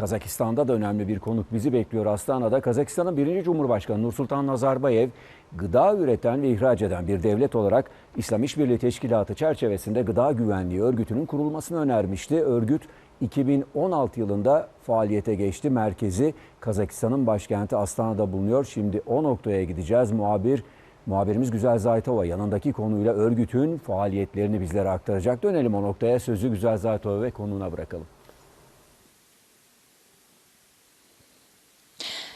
Kazakistan'da da önemli bir konuk bizi bekliyor Astana'da. Kazakistan'ın birinci Cumhurbaşkanı Nursultan Nazarbayev gıda üreten ve ihraç eden bir devlet olarak İslam İşbirliği Teşkilatı çerçevesinde Gıda Güvenliği Örgütü'nün kurulmasını önermişti. Örgüt 2016 yılında faaliyete geçti. Merkezi Kazakistan'ın başkenti Astana'da bulunuyor. Şimdi o noktaya gideceğiz. Muhabir Muhabirimiz Güzel Zaytova yanındaki konuyla örgütün faaliyetlerini bizlere aktaracak. Dönelim o noktaya. Sözü Güzel Zaytova ve konuğuna bırakalım.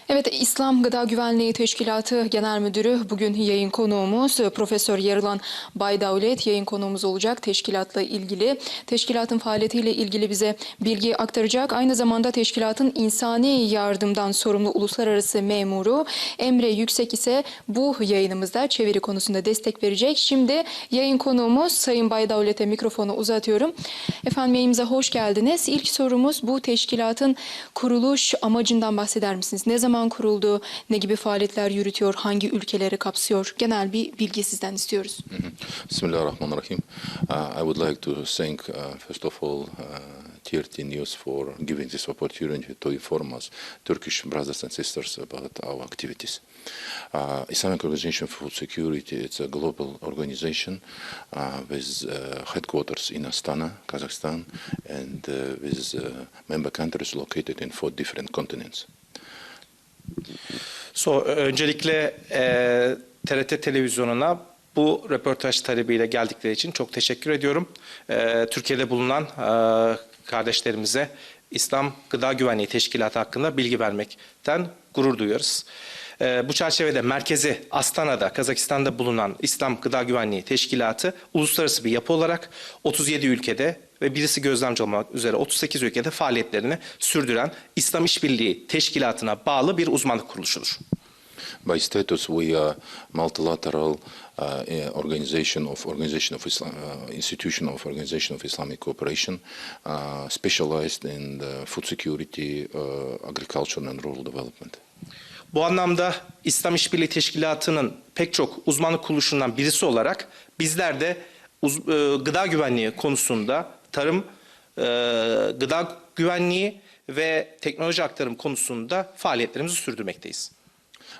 Evet, İslam Gıda Güvenliği Teşkilatı Genel Müdürü bugün yayın konuğumuz Profesör Yarılan Baydavlet yayın konuğumuz olacak. Teşkilatla ilgili, teşkilatın faaliyetiyle ilgili bize bilgi aktaracak. Aynı zamanda teşkilatın insani yardımdan sorumlu uluslararası memuru Emre Yüksek ise bu yayınımızda çeviri konusunda destek verecek. Şimdi yayın konuğumuz Sayın Baydavlet'e mikrofonu uzatıyorum. Efendim yayınımıza hoş geldiniz. İlk sorumuz bu teşkilatın kuruluş amacından bahseder misiniz? Ne zaman kuruldu, ne gibi faaliyetler yürütüyor, hangi ülkeleri kapsıyor? Genel bir bilgi sizden istiyoruz. Bismillahirrahmanirrahim. Uh, I would like to thank, uh, first of all, uh, TRT News for giving this opportunity to inform us, Turkish brothers and sisters, about our activities. Uh, Islamic Organization for Food Security, it's a global organization uh, with uh, headquarters in Astana, Kazakhstan, and uh, with uh, member countries located in four different continents. So, öncelikle e, TRT televizyonuna bu röportaj talebiyle geldikleri için çok teşekkür ediyorum. E, Türkiye'de bulunan e, kardeşlerimize İslam Gıda Güvenliği Teşkilatı hakkında bilgi vermekten gurur duyuyoruz. E, bu çerçevede merkezi Astana'da, Kazakistan'da bulunan İslam Gıda Güvenliği Teşkilatı uluslararası bir yapı olarak 37 ülkede ve birisi gözlemci olmak üzere 38 ülkede faaliyetlerini sürdüren İslam İşbirliği Teşkilatı'na bağlı bir uzmanlık kuruluşudur. By status, we are multilateral uh, eh, organization of organization of Islam, uh, institution of organization of Islamic cooperation, uh, specialized in food security, uh, agriculture and rural development. Bu anlamda İslam İşbirliği Teşkilatı'nın pek çok uzmanlık kuruluşundan birisi olarak bizler de uz- e, gıda güvenliği konusunda tarım, e, gıda güvenliği ve teknoloji aktarım konusunda faaliyetlerimizi sürdürmekteyiz.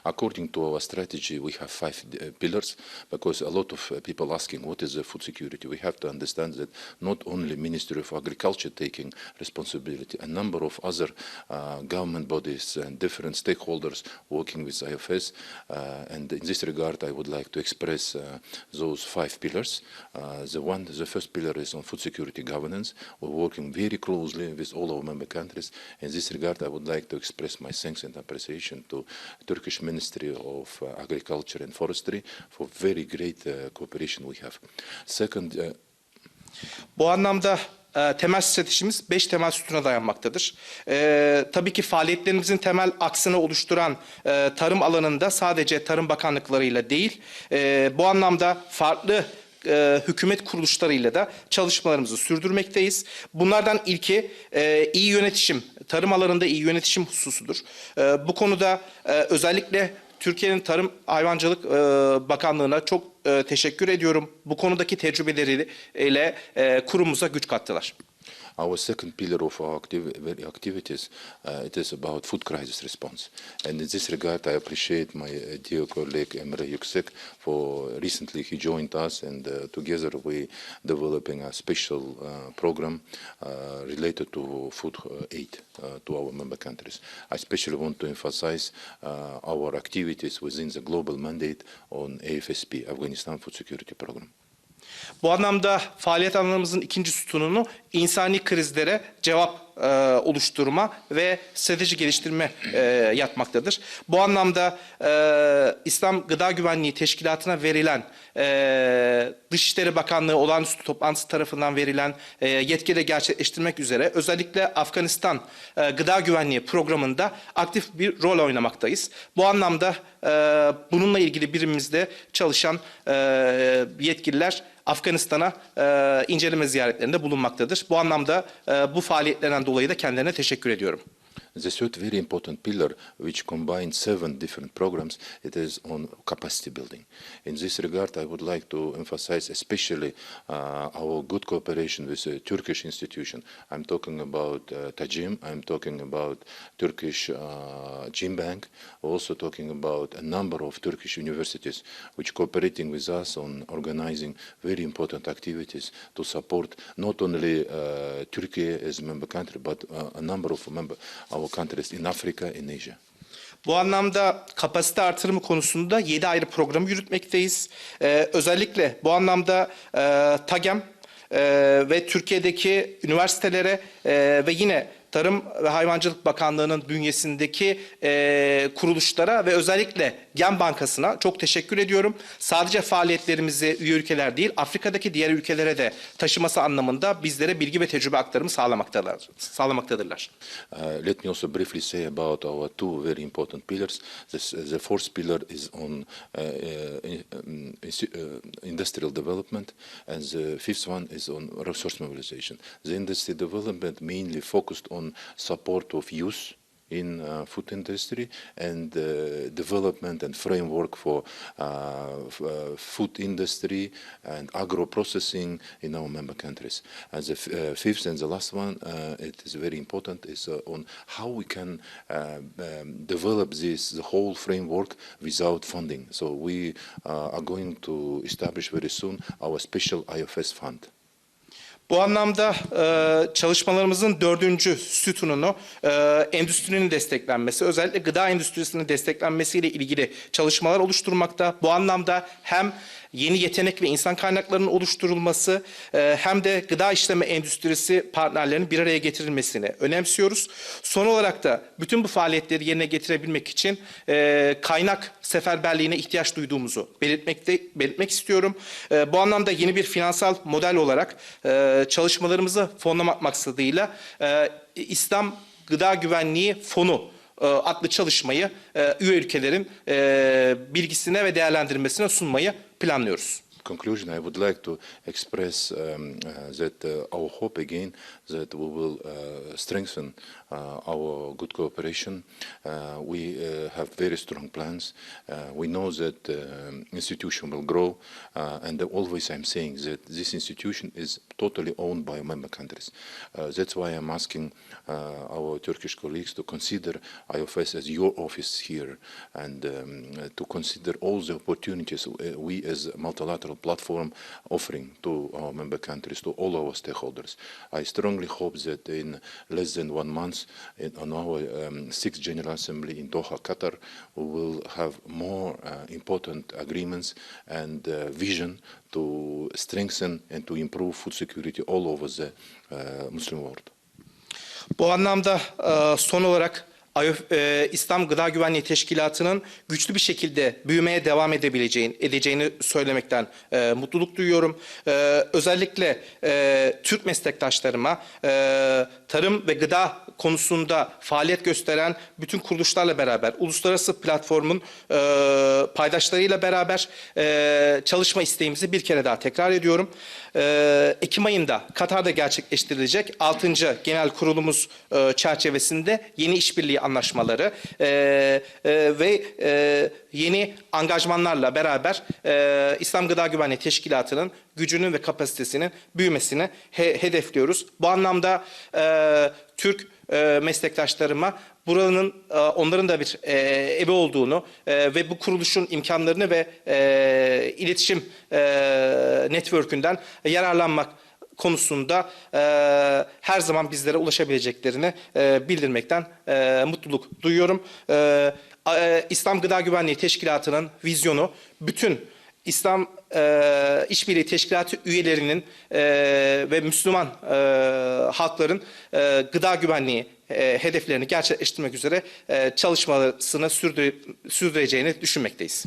According to our strategy, we have five uh, pillars because a lot of uh, people asking what is the food security. We have to understand that not only Ministry of Agriculture taking responsibility, a number of other uh, government bodies and different stakeholders working with IFS. Uh, and in this regard, I would like to express uh, those five pillars. Uh, the one, the first pillar is on food security governance. We're working very closely with all our member countries. In this regard, I would like to express my thanks and appreciation to Turkish Ministry of uh, Agriculture and Forestry for very great uh, cooperation we have. Second, uh, Bu anlamda e, temel stratejimiz 5 temel sütuna dayanmaktadır. E, tabii ki faaliyetlerimizin temel aksını oluşturan e, tarım alanında sadece tarım bakanlıklarıyla değil, e, bu anlamda farklı e, hükümet kuruluşlarıyla da çalışmalarımızı sürdürmekteyiz. Bunlardan ilki e, iyi yönetişim, tarım alanında iyi yönetişim hususudur. E, bu konuda e, özellikle Türkiye'nin Tarım Hayvancılık e, Bakanlığı'na çok e, teşekkür ediyorum. Bu konudaki tecrübeleriyle e, kurumumuza güç kattılar. Our second pillar of our activ- very activities, uh, it is about food crisis response. And in this regard, I appreciate my uh, dear colleague Emre Yüksek for recently he joined us and uh, together we developing a special program related to food aid to our member countries. I especially want to emphasize our activities within the global mandate on AFSP, Afghanistan Food Security Program. Bu anlamda faaliyet alanımızın ikinci sütununu insani krizlere cevap e, oluşturma ve strateji geliştirme e, yatmaktadır. Bu anlamda e, İslam Gıda Güvenliği Teşkilatı'na verilen e, Dışişleri Bakanlığı olağanüstü toplantısı tarafından verilen e, yetkiyle gerçekleştirmek üzere özellikle Afganistan e, Gıda Güvenliği programında aktif bir rol oynamaktayız. Bu anlamda e, bununla ilgili birimimizde çalışan e, yetkililer Afganistan'a e, inceleme ziyaretlerinde bulunmaktadır. Bu anlamda e, bu faaliyetlerinden dolayı da kendilerine teşekkür ediyorum. The third very important pillar, which combines seven different programs, it is on capacity building. In this regard, I would like to emphasize especially uh, our good cooperation with a Turkish institution. I'm talking about uh, Tajim, I'm talking about Turkish uh, Gym Bank, also talking about a number of Turkish universities which cooperating with us on organizing very important activities to support not only uh, Turkey as a member country, but uh, a number of member our countries in Africa and Asia. Bu anlamda kapasite artırımı konusunda 7 ayrı programı yürütmekteyiz. Ee, özellikle bu anlamda e, TAGEM e, ve Türkiye'deki üniversitelere e, ve yine Tarım ve Hayvancılık Bakanlığı'nın bünyesindeki e, kuruluşlara ve özellikle Gen Bankası'na çok teşekkür ediyorum. Sadece faaliyetlerimizi üye ülkeler değil, Afrika'daki diğer ülkelere de taşıması anlamında bizlere bilgi ve tecrübe aktarımı sağlamaktadırlar. sağlamaktadırlar. Uh, let me also briefly say about our two very important pillars. This, the fourth pillar is on uh, uh, um, uh, industrial development, and the fifth one is on resource mobilization. The industry development mainly focused on support of youth in uh, food industry and uh, development and framework for uh, uh, food industry and agro processing in our member countries. And the uh, fifth and the last one, uh, it is very important, is on how we can um, develop this the whole framework without funding. So we are going to establish very soon our special IFS fund. Bu anlamda e, çalışmalarımızın dördüncü sütununu e, endüstrinin desteklenmesi, özellikle gıda endüstrisinin desteklenmesiyle ilgili çalışmalar oluşturmakta. Bu anlamda hem yeni yetenek ve insan kaynaklarının oluşturulması e, hem de gıda işleme endüstrisi partnerlerinin bir araya getirilmesini önemsiyoruz. Son olarak da bütün bu faaliyetleri yerine getirebilmek için e, kaynak seferberliğine ihtiyaç duyduğumuzu belirtmekte belirtmek istiyorum. E, bu anlamda yeni bir finansal model olarak e, çalışmalarımızı fonlamak maksadıyla e, İslam Gıda Güvenliği Fonu e, adlı çalışmayı e, üye ülkelerin e, bilgisine ve değerlendirmesine sunmayı planlıyoruz. conclusion, I would like to express um, uh, that uh, our hope again that we will uh, strengthen uh, our good cooperation. Uh, we have very strong plans. We know that um institution will grow, and always I'm saying that this institution is totally owned by member countries. That's why I'm asking our Turkish colleagues to consider IFS as your office here and um, to consider all the opportunities we as a multilateral platform offering to our member countries, to all our stakeholders. I strongly hope that in less than one month in, on our um, sixth General Assembly in Doha, Qatar, we will have more uh, important agreements and uh, vision to strengthen and to improve food security all over the uh, Muslim world. Bu anlamda e, son olarak İslam Gıda Güvenliği Teşkilatı'nın güçlü bir şekilde büyümeye devam edebileceğini, edeceğini söylemekten e, mutluluk duyuyorum. E, özellikle e, Türk meslektaşlarıma e, tarım ve gıda konusunda faaliyet gösteren bütün kuruluşlarla beraber, uluslararası platformun e, paydaşlarıyla beraber e, çalışma isteğimizi bir kere daha tekrar ediyorum. E, Ekim ayında Katar'da gerçekleştirilecek 6. Genel Kurulumuz e, çerçevesinde yeni işbirliği anlaşmaları e, e, ve e, yeni angajmanlarla beraber e, İslam Gıda Güvenliği Teşkilatı'nın gücünün ve kapasitesinin büyümesini he- hedefliyoruz. Bu anlamda e, Türk e, meslektaşlarıma buranın e, onların da bir e, evi olduğunu e, ve bu kuruluşun imkanlarını ve e, iletişim e, network'ünden yararlanmak konusunda e, her zaman bizlere ulaşabileceklerini e, bildirmekten e, mutluluk duyuyorum. E, e, İslam Gıda Güvenliği Teşkilatı'nın vizyonu bütün İslam e, İşbirliği Teşkilatı üyelerinin e, ve Müslüman e, halkların e, gıda güvenliği e, hedeflerini gerçekleştirmek üzere e, çalışmasını sürdüre, sürdüreceğini düşünmekteyiz.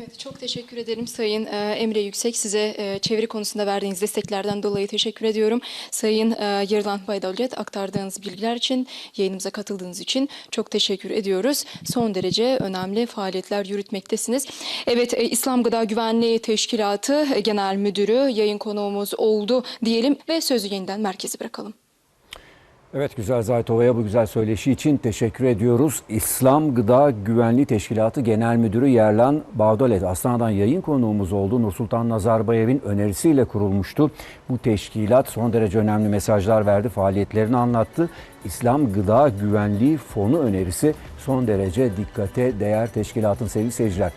Evet, çok teşekkür ederim Sayın e, Emre Yüksek. Size e, çeviri konusunda verdiğiniz desteklerden dolayı teşekkür ediyorum. Sayın e, Yerlan Baydavlet aktardığınız bilgiler için, yayınımıza katıldığınız için çok teşekkür ediyoruz. Son derece önemli faaliyetler yürütmektesiniz. Evet, e, İslam Gıda Güvenliği Teşkilatı Genel Müdürü yayın konuğumuz oldu diyelim ve sözü yeniden merkeze bırakalım. Evet Güzel Zaytova'ya bu güzel söyleşi için teşekkür ediyoruz. İslam Gıda Güvenliği Teşkilatı Genel Müdürü Yerlan Bağdolet Aslana'dan yayın konuğumuz oldu. Nursultan Nazarbayev'in önerisiyle kurulmuştu. Bu teşkilat son derece önemli mesajlar verdi, faaliyetlerini anlattı. İslam Gıda Güvenliği Fonu önerisi son derece dikkate değer teşkilatın sevgili seyirciler.